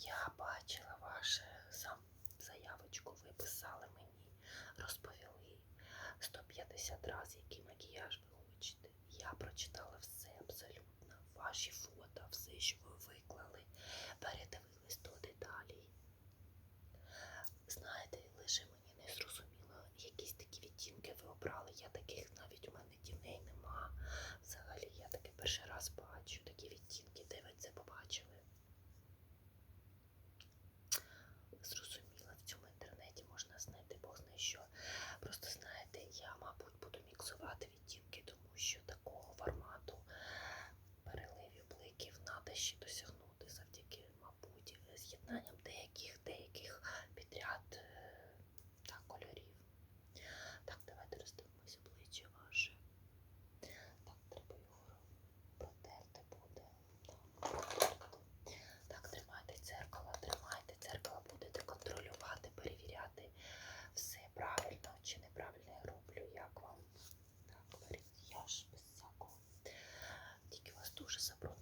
Я бачила ваше заявочку, ви писали мені, розповіли 150 разів, який макіяж ви хочете. Я прочитала все абсолютно, ваші фото, все, що ви виклали, передивились до деталі. Знаєте, лише мені не зрозуміло, якісь такі відтінки ви обрали. Я таких навіть у мене тіней нема. Взагалі я таке перший раз бачу, такі відтінки. je sais pas.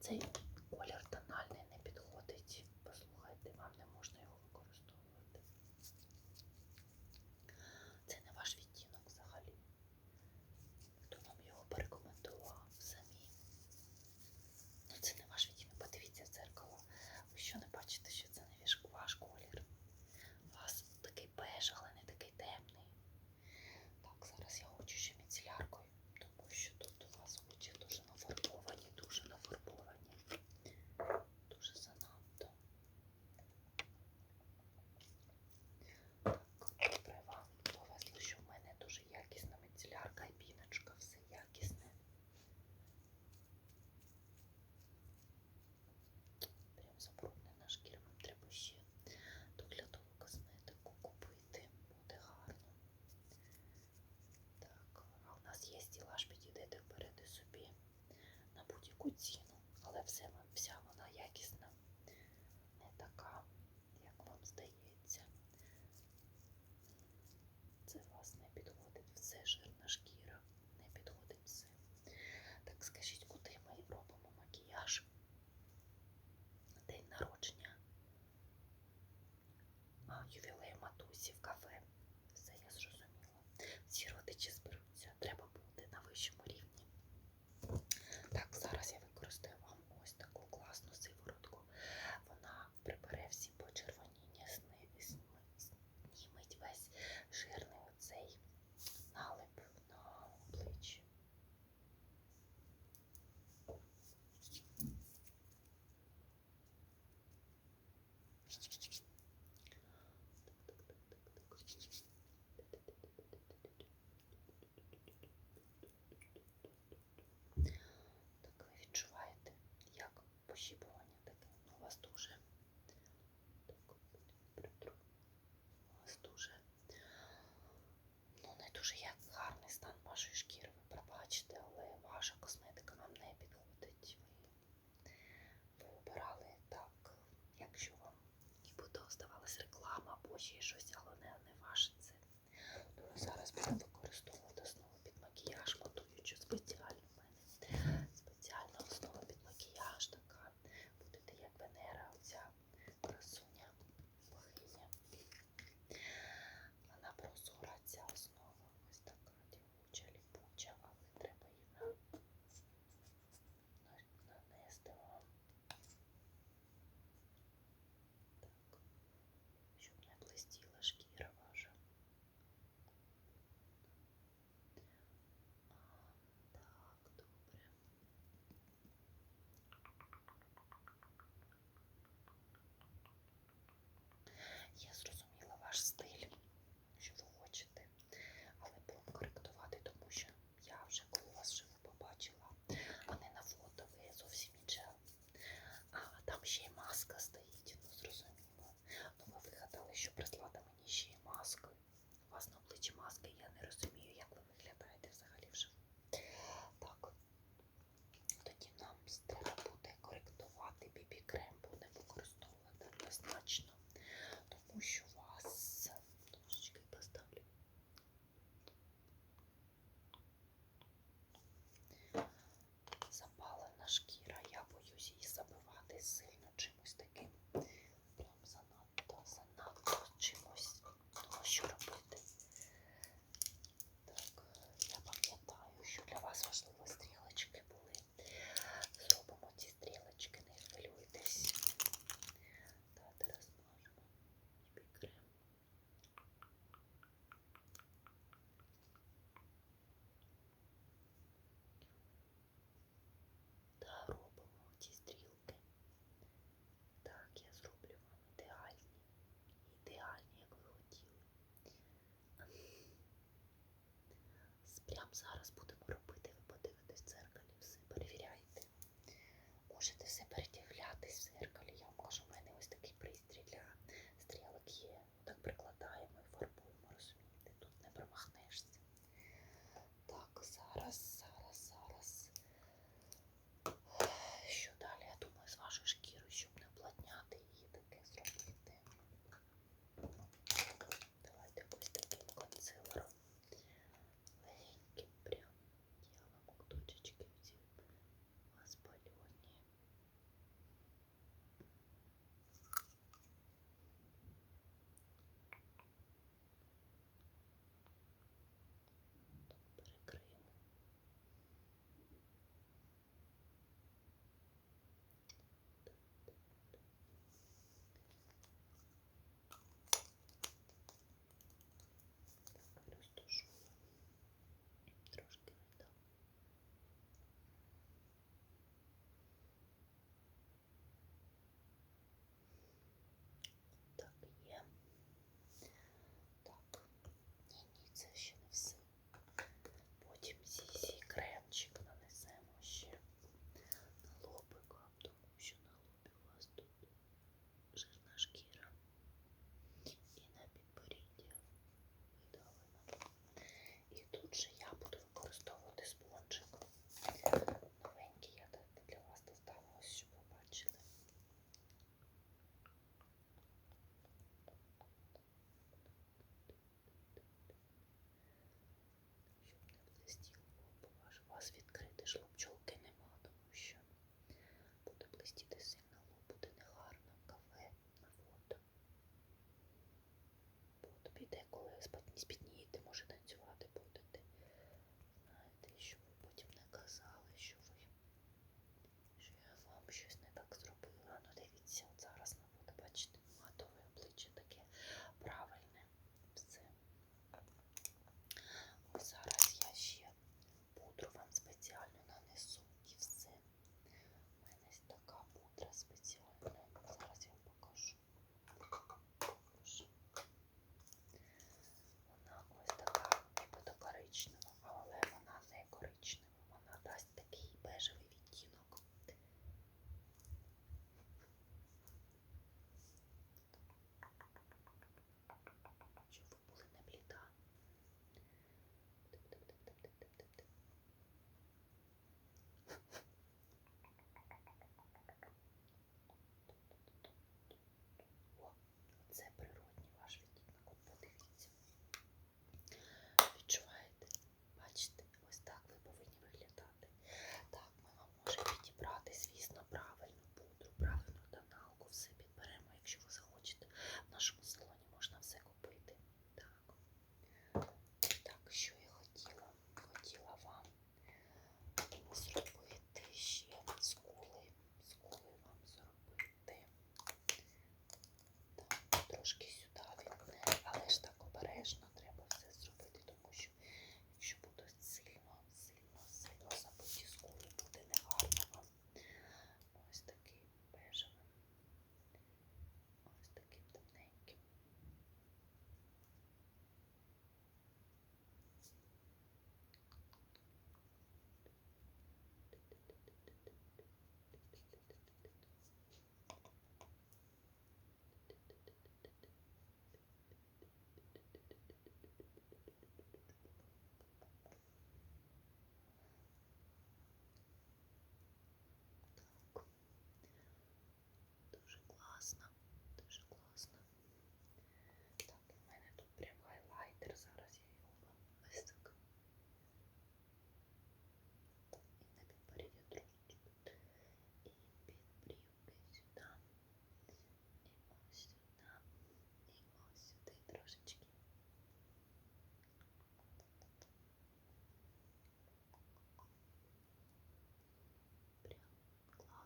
цей. таку ціну, але все, вся вона якісна, не така, як вам здається. Це вас не підходить все жирна шкіра, не підходить все. Так скажіть, куди ми робимо макіяж? День народження, а, ювілей матусі в кафе. Мабуть, або ще щось, але не, не ваше Тому ну, Зараз будемо використовувати. Можете все передивлятись трошки сюди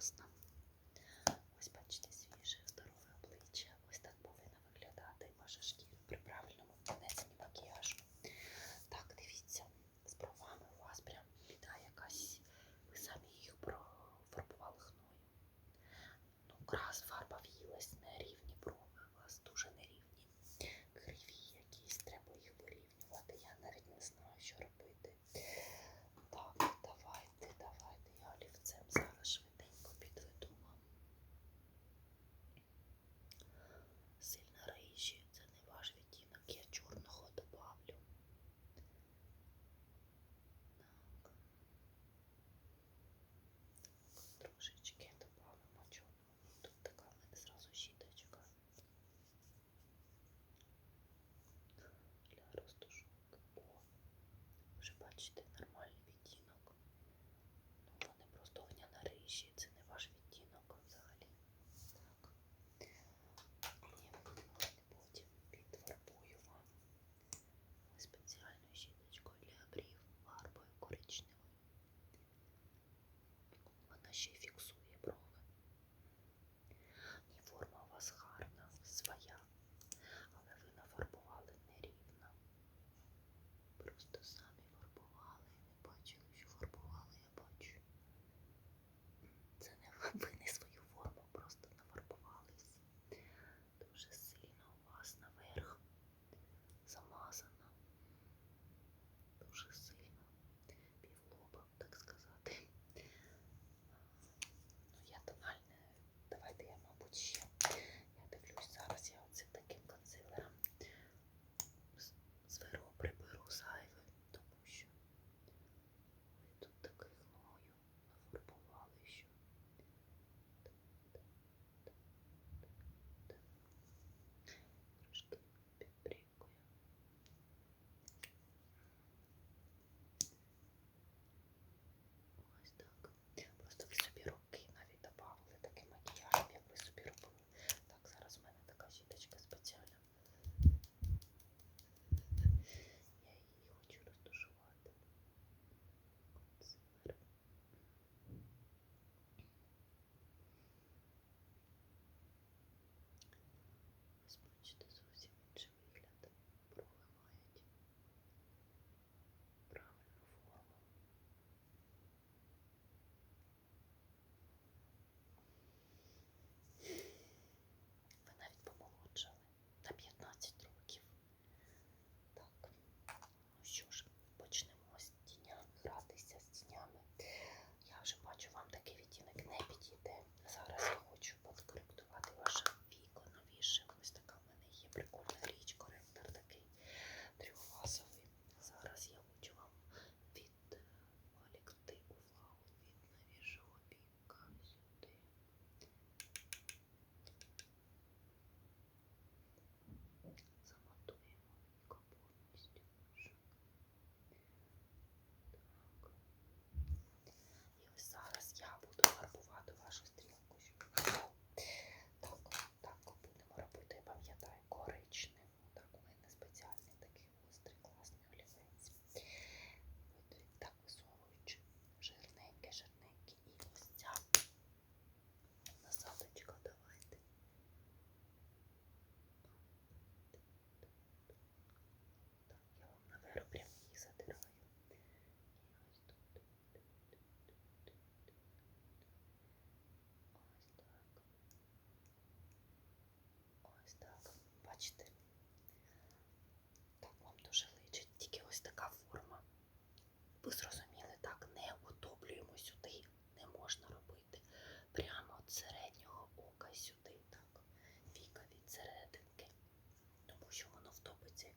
Класно. Бачите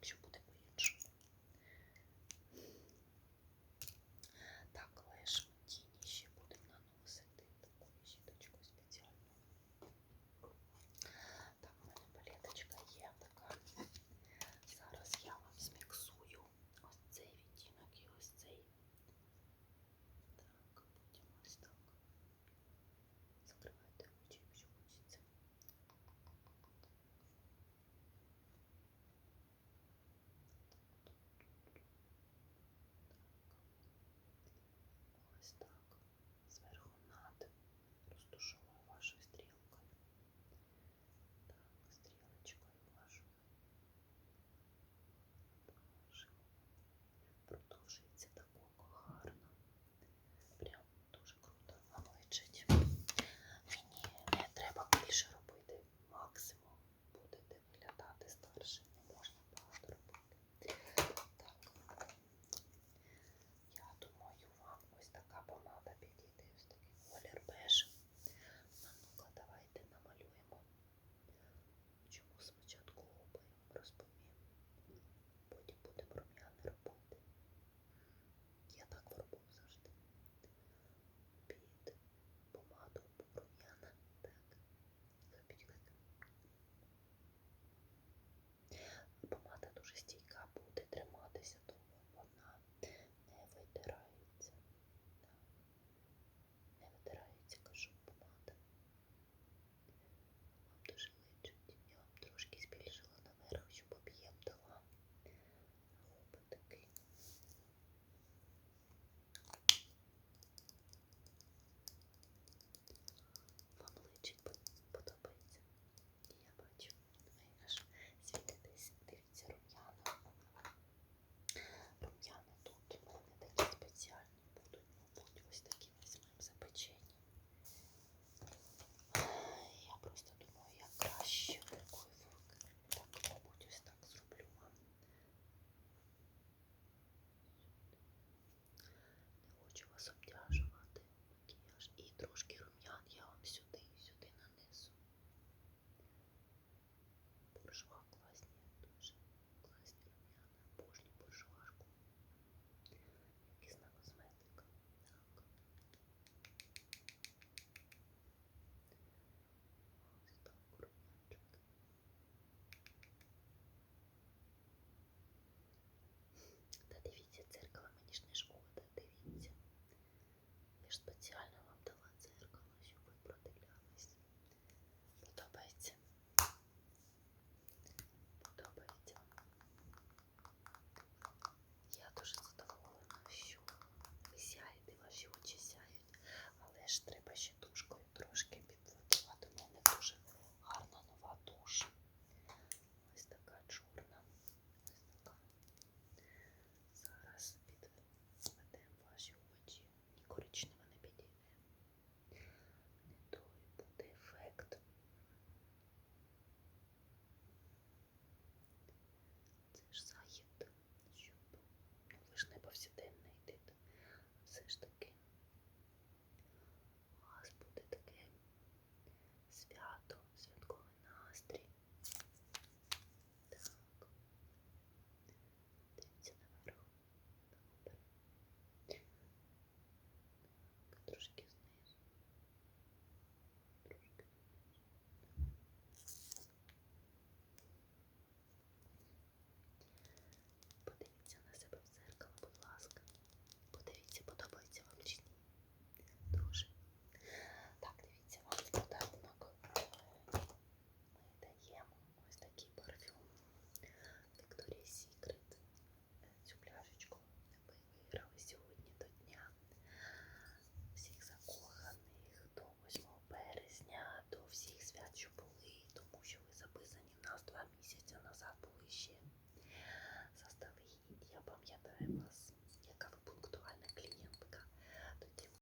що буде.